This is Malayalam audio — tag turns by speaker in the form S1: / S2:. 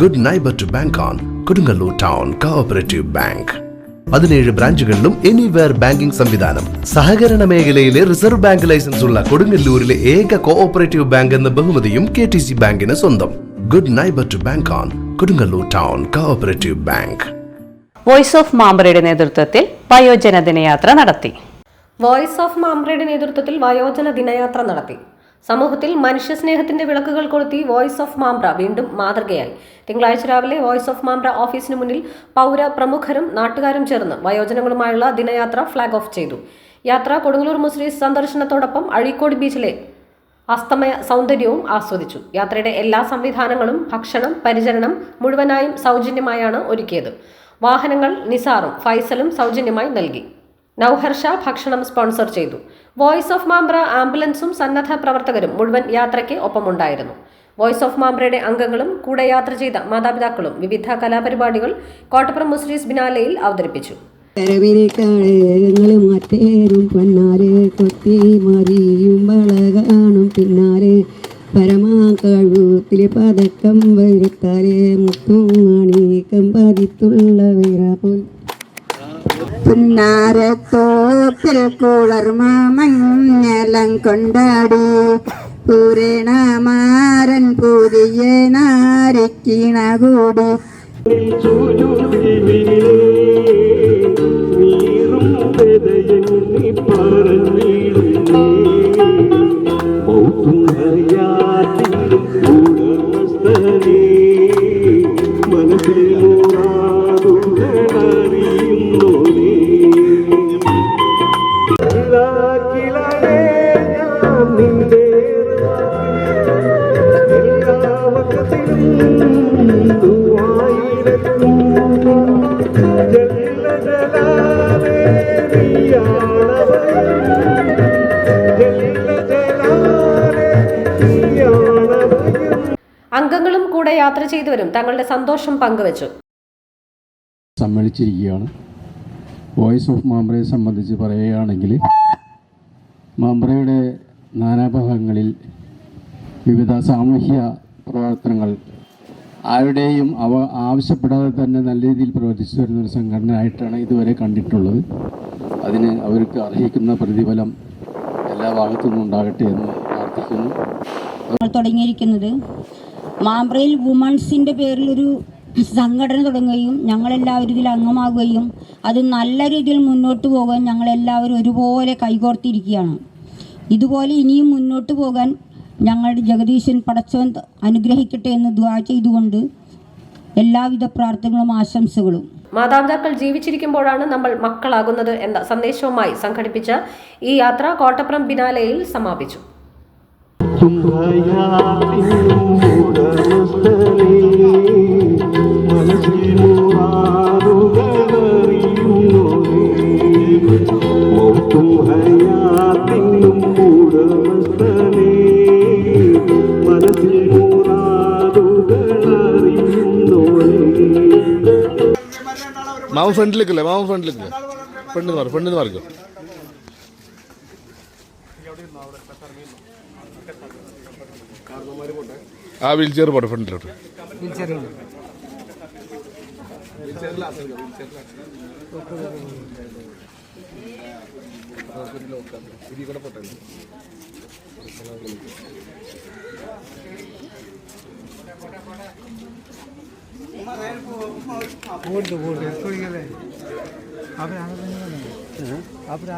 S1: Good neighbour to bank on Kodungallur town cooperative bank പതിനേഴ് ബ്രാഞ്ചുകളിലും എനിവെയർ ബാങ്കിംഗ് സംവിധാനം. സഹകരണ മേഖലയിലെ റിസർവ് ബാങ്ക് ലൈസൻസ് ഉള്ള കൊടുങ്ങല്ലൂരിലെ ഏക കോഓപ്പറേറ്റീവ് ബാങ്ക് എന്ന ബഹുമതിയും കെ ടി സി ബാങ്കിന് സ്വന്തം. Good neighbour to bank on Kodungallur town cooperative bank
S2: voice of മാമ്പറയുടെ നേതൃത്വത്തിൽ വയോജന ദിനയാത്ര നടത്തി.
S3: വോയിസ് ഓഫ് മാമ്പ്രയുടെ നേതൃത്വത്തിൽ വയോജന ദിനയാത്ര നടത്തി. സമൂഹത്തിൽ മനുഷ്യസ്നേഹത്തിന്റെ വിളക്കുകൾ കൊളുത്തി വോയിസ് ഓഫ് മാംബ്ര വീണ്ടും മാതൃകയായി. തിങ്കളാഴ്ച രാവിലെ വോയിസ് ഓഫ് മാംബ്ര ഓഫീസിന് മുന്നിൽ പൗര പ്രമുഖരും നാട്ടുകാരും ചേർന്ന് വയോജനങ്ങളുമായുള്ള ദിനയാത്ര ഫ്ളാഗ് ഓഫ് ചെയ്തു. യാത്ര കൊടുങ്ങല്ലൂർ മുസ്ലിം സന്ദർശനത്തോടൊപ്പം അഴീക്കോട് ബീച്ചിലെ അസ്തമയ സൗന്ദര്യവും ആസ്വദിച്ചു. യാത്രയുടെ എല്ലാ സംവിധാനങ്ങളും ഭക്ഷണം പരിചരണം മുഴുവനായും സൗജന്യമായാണ് ഒരുക്കിയത്. വാഹനങ്ങൾ നിസാറും ഫൈസലും സൗജന്യമായി നൽകി. നൌഹർഷ ഭക്ഷണം സ്പോൺസർ ചെയ്തു. വോയിസ് ഓഫ് മാംബ്ര ആംബുലൻസും സന്നദ്ധ പ്രവർത്തകരും മുഴുവൻ യാത്രയ്ക്ക് ഒപ്പമുണ്ടായിരുന്നു. വോയിസ് ഓഫ് മാംബ്രയുടെ അംഗങ്ങളും കൂടെ യാത്ര ചെയ്ത മാതാപിതാക്കളും വിവിധ കലാപരിപാടികൾ കോട്ടപ്പുറം മുസ്ലിസ് ബിനാലയിൽ അവതരിപ്പിച്ചു.
S4: പിന്നാലെ പതക്കം വരുത്താലേ മുത്തും മണിക്കം പതിത്തുള്ള വിറപോൽ പുന്നാരത്തോപ്പിൽ കുളർമ മഞ്ഞലം കൊണ്ടാടി. പൂരണമാരൻ പുതിയ നാരക്കിണ കൂടി
S3: അംഗങ്ങളും കൂടെ യാത്ര ചെയ്തവരും തങ്ങളുടെ സന്തോഷം പങ്കുവച്ചു.
S5: സമ്മേളിച്ചിരിക്കുകയാണ് വോയിസ് ഓഫ് മാമ്പ്രയെ സംബന്ധിച്ച് പറയുകയാണെങ്കിൽ മാമ്പ്രയുടെ നാനാഭാഗങ്ങളിൽ വിവിധ സാമൂഹ്യ പ്രവർത്തനങ്ങൾ ആരുടെയും അവ ആവശ്യപ്പെടാതെ തന്നെ നല്ല രീതിയിൽ പ്രവർത്തിച്ചു വരുന്ന ഒരു സംഘടനയായിട്ടാണ് ഇതുവരെ കണ്ടിട്ടുള്ളത്. അതിന് അവർക്ക് അർഹിക്കുന്ന പ്രതിഫലം എല്ലാ ഭാഗത്തു നിന്നും ഉണ്ടാകട്ടെ എന്ന് പ്രാർത്ഥിക്കുന്നു.
S4: തുടങ്ങിയിരിക്കുന്നത് മാമ്പ്രയിൽ വുമൺസിന്റെ പേരിൽ ഒരു സംഘടന തുടങ്ങുകയും ഞങ്ങളെല്ലാവരും ഇതിൽ അംഗമാകുകയും അത് നല്ല രീതിയിൽ മുന്നോട്ട് പോകാൻ ഞങ്ങളെല്ലാവരും ഒരുപോലെ കൈകോർത്തിരിക്കുകയാണ്. ഇതുപോലെ ഇനിയും മുന്നോട്ട് പോകാൻ ഞങ്ങളുടെ ജഗദീശൻ പടച്ചവൻ അനുഗ്രഹിക്കട്ടെ എന്ന് ദ്വാ ചെയ്തുകൊണ്ട് എല്ലാവിധ പ്രാർത്ഥനകളും ആശംസകളും.
S3: മാതാപിതാക്കൾ ജീവിച്ചിരിക്കുമ്പോഴാണ് നമ്മൾ മക്കളാകുന്നത് എന്ന സന്ദേശവുമായി സംഘടിപ്പിച്ച ഈ യാത്ര കോട്ടപ്പുറം ബിനാലയിൽ സമാപിച്ചു.
S6: തുമ്പയാത്തിനും ഉടമസ്ഥനേ
S7: മാമ ഫ്രണ്ടിലേക്കല്ലേ മാമ ഫ്രണ്ടിലേക്ക്. ഫ്രണ്ടിൽ നിന്ന് മാറി ഫ്രണ്ടിൽ മാറിക്കോ ആ വീൽ ചെയർ പോട്ടെ ഫ്രണ്ടിലോട്ട് പോട്ടെ ভোট দেবো ভোট দেবো গেলে আপনি